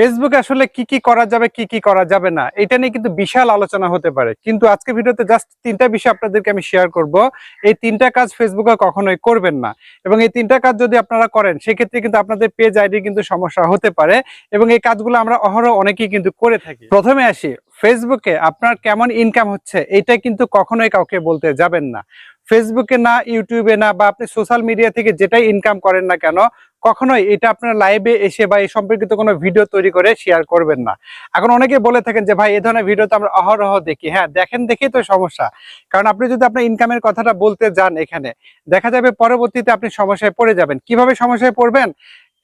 ফেসবুকে আসলে কি কি করা যাবে, কি কি করা যাবে না, এটা নিয়ে কিন্তু বিশাল আলোচনা হতে পারে। কিন্তু আজকে ভিডিওতে জাস্ট তিনটা বিষয় আপনাদেরকে আমি শেয়ার করব। এই তিনটা কাজ ফেসবুকে কখনোই করবেন না। এবং এই তিনটা কাজ যদি আপনারা করেন, সেক্ষেত্রে কিন্তু আপনাদের পেজ আইডি কিন্তু সমস্যা হতে পারে এবং এই কাজগুলো আমরা অহরহ অনেকেই কিন্তু করে থাকি। প্রথমে আসি ফেসবুকে আপনার কেমন ইনকাম হচ্ছে, এটা কিন্তু কখনোই কাউকে বলতে যাবেন না। ফেসবুকে না ইউটিউবে না, বা আপনি সোশ্যাল মিডিয়া থেকে যেটাই ইনকাম করেন না কেন কখনোই এটা আপনার লাইভে এসে বা এই সম্পর্কিত কোনো ভিডিও তৈরি করে শেয়ার করবেন না। এখন অনেকে বলে থাকেন যে, ভাই এই ধরনের ভিডিও তো আমরা অহরহ দেখি। হ্যাঁ দেখেন, দেখেই তো সমস্যা। কারণ আপনি যদি আপনার ইনকামের কথাটা বলতে যান এখানে, দেখা যাবে পরবর্তীতে আপনি সমস্যায় পড়ে যাবেন। কীভাবে সমস্যায় পড়বেন?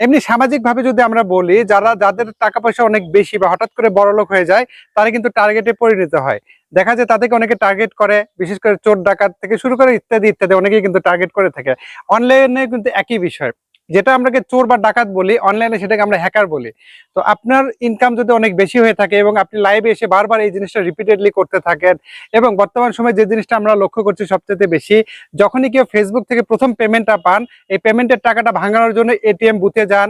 এমনি সামাজিক ভাবে যদি আমরা বলি, যারা, যাদের টাকা পয়সা অনেক বেশি বা হঠাৎ করে বড় লোক হয়ে যায়, তারা কিন্তু টার্গেটে পরিণত হয়। দেখা যায় তাদেরকে অনেকে টার্গেট করে, বিশেষ করে চোর, ডাকাত থেকে শুরু করে ইত্যাদি ইত্যাদি, অনেকেই কিন্তু টার্গেট করে থাকে। অনলাইনে কিন্তু একই বিষয়। যেটা আমরাকে চোর বা ডাকাত বলি অনলাইনে সেটাকে আমরা হ্যাকার বলি। তো আপনার ইনকাম যদি অনেক বেশি হয়ে থাকে এবং আপনি লাইভে এসে বারবার এই জিনিসটা রিপিটেডলি করতে থাকেন এবং বর্তমান সময়ে যে জিনিসটা আমরা লক্ষ্য করছি সবচেয়ে বেশি, যখনই কেউ ফেসবুক থেকে প্রথম পেমেন্টটা পান, এই পেমেন্টের টাকাটা ভাঙানোর জন্য এটিএম বুথে যান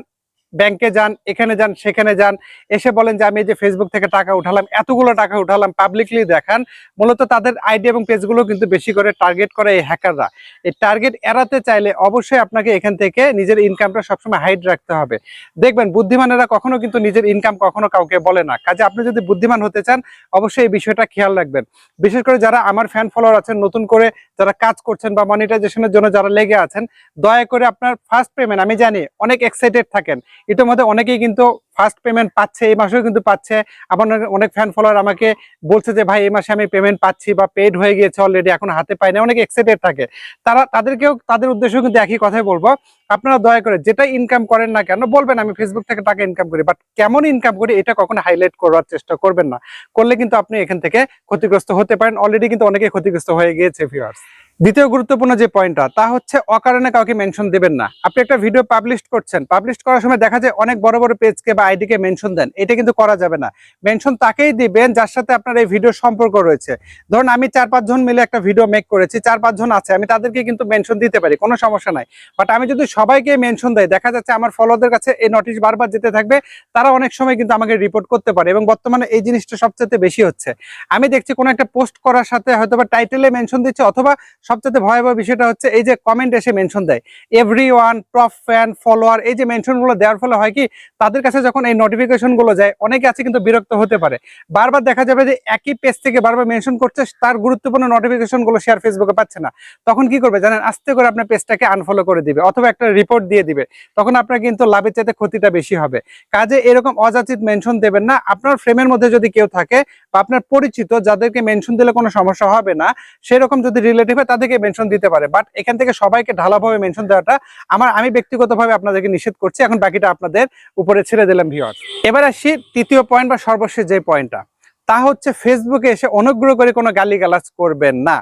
ব্যাংকে যান, এখানে যান, সেখানে যান। এসে বলেন যে, আমি এই যে ফেসবুক থেকে টাকা উঠালাম, এতগুলো টাকা উঠালাম পাবলিকলি দেখান। মূলত তাদের আইডি এবং পেজগুলো কিন্তু বেশি করে টার্গেট করে এই হ্যাকাররা এই টার্গেট এড়াতে চাইলে অবশ্যই আপনাকে এখান থেকে নিজের ইনকামটা সবসময় হাইড রাখতে হবে। দেখবেন, বুদ্ধিমানেরা কখনো কিন্তু নিজের ইনকাম কখনো কাউকে বলে না। কাজে আপনি যদি বুদ্ধিমান হতে চান, অবশ্যই এই বিষয়টা খেয়াল রাখবেন। বিশেষ করে যারা আমার ফ্যান ফলোয়ার আছেন, নতুন করে যারা কাজ করছেন বা মনিটাইজেশনের জন্য যারা লেগে আছেন, দয়া করে আপনার ফার্স্ট পেমেন্ট আমি জানি অনেক এক্সাইটেড থাকেন ইতিমধ্যে অনেকেই কিন্তু ফার্স্ট পেমেন্ট পাচ্ছে, এই মাসেও কিন্তু পাচ্ছে। অনেক- অনেক ফ্যান ফলোয়ার আমাকে বলছে যে, ভাই, এই মাসে আমি পেমেন্ট পাচ্ছি বা পেড হয়ে গিয়েছে অলরেডি এখন হাতে পাই না অনেক এক্সাইটেড থাকে। তারা, তাদেরকেও, তাদের উদ্দেশ্যেও কিন্তু একই কথাই বলব। আপনারা দয়া করে যেটা ইনকাম করেন না কেন, বলবেন আমি ফেসবুক থেকে টাকা ইনকাম করি বাট কেমন ইনকাম করি এটা কখনো হাইলাইট করার চেষ্টা করবেন না। করলে কিন্তু আপনি এখান থেকে ক্ষতিগ্রস্ত হতে পারেন। অলরেডি কিন্তু অনেকে ক্ষতিগ্রস্ত হয়ে গিয়েছে ভিউয়ার্স দ্বিতীয় গুরুত্বপূর্ণ যে পয়েন্টটা তা হচ্ছে অকারণে কাউকে মেনশন দেবেন না। আপনি একটা ভিডিও পাবলিশ করছেন পাবলিশ করার সময় দেখা যায় অনেক বড় বড় পেজকে বা আইডিকে মেনশন দেন। এটা কিন্তু করা যাবে না। মেনশন তাকেই দিবেন যার সাথে আপনার এই ভিডিও সম্পর্ক রয়েছে। ধরুন আমি চার পাঁচজন মিলে একটা ভিডিও মেক করেছি, চার পাঁচজন আছে, আমি তাদেরকে কিন্তু মেনশন দিতে পারি, কোনো সমস্যা নাই। বাট আমি যদি সবাইকে মেনশন দেয় দেখা যাচ্ছে আমার ফলোদের কাছে এই নোটিশ বারবার যেতে থাকবে, তারা অনেক সময় কিন্তু আমাকে রিপোর্ট করতে পারে এবং বর্তমানে এই জিনিসটা সবচেয়ে বেশি হচ্ছে। আমি দেখছি কোনো একটা পোস্ট করার সাথে হয়তো বা টাইটেলে মেনশন দিচ্ছে অথবা সবচেয়ে ভয়াবহ বিষয়টা হচ্ছে এই যে কমেন্ট এসে মেনশন দেয়। Every one top fan follower এই যে মেনশনগুলো দেওয়ার ফলে হয় কি, তাদের কাছে যখন এই নোটিফিকেশনগুলো যায়, অনেকে আছে কিন্তু বিরক্ত হতে পারে। বারবার দেখা যাবে যে একই পেজ থেকে বারবার মেনশন করছে, তার গুরুত্বপূর্ণ নোটিফিকেশনগুলো শেয়ার ফেসবুকে পাচ্ছে না। তখন কি করবে? জানেন, আস্তে করে আপনার পেজটাকে আনফলো করে দিবে, অথবা একটা রিপোর্ট দিয়ে দিবে। তখন আপনার কিন্তু লাভের চাইতে ক্ষতিটা বেশি হবে। কাজে এরকম অযাচিত মেনশন দেবেন না। আপনার ফ্রেমের মধ্যে যদি কেউ থাকে বা আপনার পরিচিত, যাদেরকে মেনশন দিলে কোনো সমস্যা হবে না, সেরকম যদি রিলেটিভ তাদেরকে মেনশন দিতে পারে। বাট এখান থেকে সবাইকে ঢালাভাবে মেনশন দেওয়াটা আমার, আমি ব্যক্তিগতভাবে আপনাদেরকে নিষেধ করছি। এখন বাকিটা আপনাদের উপরে ছেড়ে দিলাম ভিওর এবার আসি তৃতীয় পয়েন্ট বা সর্বশেষ যে পয়েন্টটা তা হচ্ছে ফেসবুকে এসে অনুগ্রহ করে কোনো গালিগালাজ করবেন না।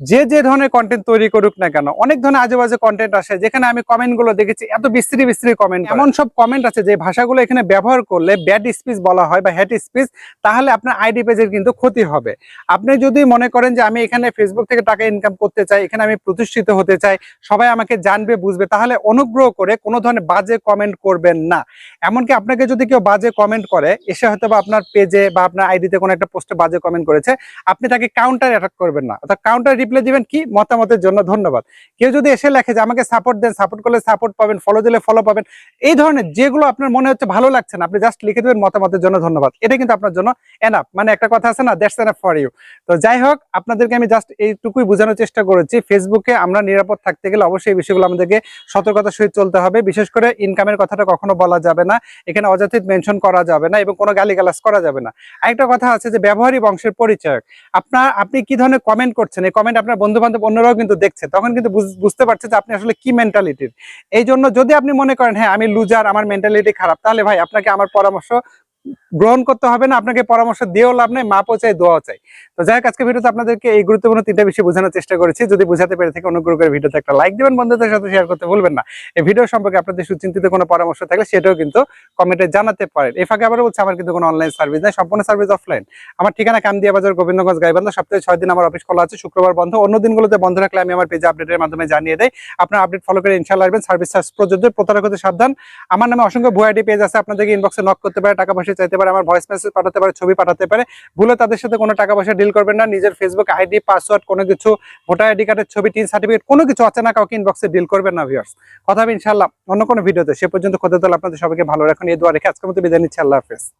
যে যে ধরনের কন্টেন্ট তৈরি করুক না কেন, অনেক ধরনের আজে বাজে কন্টেন্ট আসে, যেখানে আমি কমেন্টগুলো দেখেছি, এত বিস্তৃত বিস্তৃত কমেন্ট এমন সব কমেন্ট আছে যে ভাষাগুলো এখানে ব্যবহার করলে ব্যাড স্পিচ বলা হয় বা হ্যাট স্পিচ তাহলে আপনার আইডি পেজের কিন্তু ক্ষতি হবে। আপনি যদি মনে করেন যে আমি এখানে ফেসবুক থেকে টাকা ইনকাম করতে চাই, এখানে আমি প্রতিষ্ঠিত হতে চাই, সবাই আমাকে জানবে, বুঝবে, তাহলে অনুগ্রহ করে কোনো ধরনের বাজে কমেন্ট করবেন না। এমনকি আপনাকে যদি কেউ বাজে কমেন্ট করে, এসে হয়তো বা আপনার পেজে বা আপনার আইডিতে কোনো একটা পোস্টে বাজে কমেন্ট করেছে, আপনি তাকে কাউন্টার অ্যাটাক করবেন না। অর্থাৎ কাউন্টার রিপ্লাই দিবেন কি? মতামতের জন্য ধন্যবাদ। কেউ যদি এসে লেখে যে আমাকে সাপোর্ট দেন সাপোর্ট করলে সাপোর্ট পাবেন ফলো দিলে ফলো পাবেন, এই ধরনের যেগুলো আপনার মনে হচ্ছে ভালো লাগছে না, আপনি জাস্ট লিখে দেবেন, মতামতের জন্য ধন্যবাদ। এটা কিন্তু আপনার জন্য এনাফ মানে একটা কথা আছে না দ্যাটস এনাফ ফর ইউ তো যাই হোক, আপনাদেরকে আমি জাস্ট এইটুকুই বোঝানোর চেষ্টা করেছি। ফেসবুকে আমরা নিরাপদ থাকতে গেলে অবশ্যই এই বিষয়গুলো আমাদেরকে সতর্কতার সহিত চলতে হবে। বিশেষ করে ইনকামের কথাটা কখনো বলা যাবে না। এখানে অযাচিত মেনশন করা যাবে না এবং কোনো গালিগালাজ করা যাবে না। আরেকটা কথা আছে যে ব্যবহারী বংশের পরিচয় আপনার, আপনি কি ধরনের কমেন্ট করছেন? এই কমেন্ট আপনার বন্ধু বান্ধব অন্যরাও কিন্তু দেখছে। তখন কিন্তু বুঝ- বুঝতে পারছে যে আপনি আসলে কি মেন্টালিটির এই জন্য যদি আপনি মনে করেন হ্যাঁ আমি লুজার আমার মেন্টালিটি খারাপ, তাহলে ভাই আপনাকে আমার পরামর্শ গ্রহণ করতে হবে না, আপনাকে পরামর্শ দিয়েও লাভ নেই, মাপও চাই, দোয়াও চাই। তো যাই হোক আজকে ভিডিওতে আপনাদেরকে এই গুরুত্বপূর্ণ তিনটা বিষয় বোঝানোর চেষ্টা করেছি। যদি বোঝাতে পেরে থেকে অনুগ্রহ করে ভিডিওতে একটা লাইক দিবেন, বন্ধুদের সাথে শেয়ার করতে ভুলবেন না। এই ভিডিও সম্পর্কে আপনাদের সুচিন্তিত কোনো পরামর্শ থাকলে সেটাও কিন্তু কমেন্টে জানাতে পারেন। এই ফাঁকে আবার বলছি, আমার কিন্তু কোনো অনলাইন সার্ভিস নাই, সম্পূর্ণ সার্ভিস অফলাইন আমার ঠিকানা কামদিয়া বাজার গোবিন্দগঞ্জ, গাইবান্ধা। সপ্তাহে ছয় দিন আমার অফিস খোলা আছে, শুক্রবার বন্ধ। অন্য দিনগুলোতে বন্ধ রাখলে আমি আমার পেজে আপডেটের মাধ্যমে জানিয়ে দেয় আপনার আপডেট ফলো করে ইনশাল্লাহ আসবেন। সার্ভিস চার্জ প্রযোজ্য প্রতারক সাবধান। আমার নামে অসংখ্য ভুয়াইডি পেজ আছে, আপনাদেরকে ইনবক্সে নক করতে পারে, টাকা পয়সা চাইতে পারে, আমার ভয়েস মেসেজ পাঠাতে পারে, ছবি পাঠাতে পারে। ভুলে তাদের সাথে কোনো টাকা পয়সা ডিল করবেন না। নিজের ফেসবুক আইডি পাসওয়ার্ড কোনো কিছু ভোটার আইডি কার্ডের ছবি টিন সার্টিফিকেট কোনো কিছু আছে না কাউকে ইনবক্সে ডিল করবেন না ভিউয়ার্স কথা হবে ইনশাল্লাহ অন্য কোনো ভিডিওতে সে পর্যন্ত খোদা তাহলে আপনাদের সবাইকে ভালো রাখুন। এই দোয়া রেখে আজকের মতো বিদায় নিচ্ছি। আল্লাহ হাফেজ।